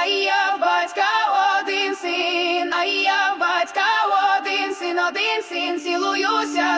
а я в батька один син, а я батька один син, один син, цілуюся.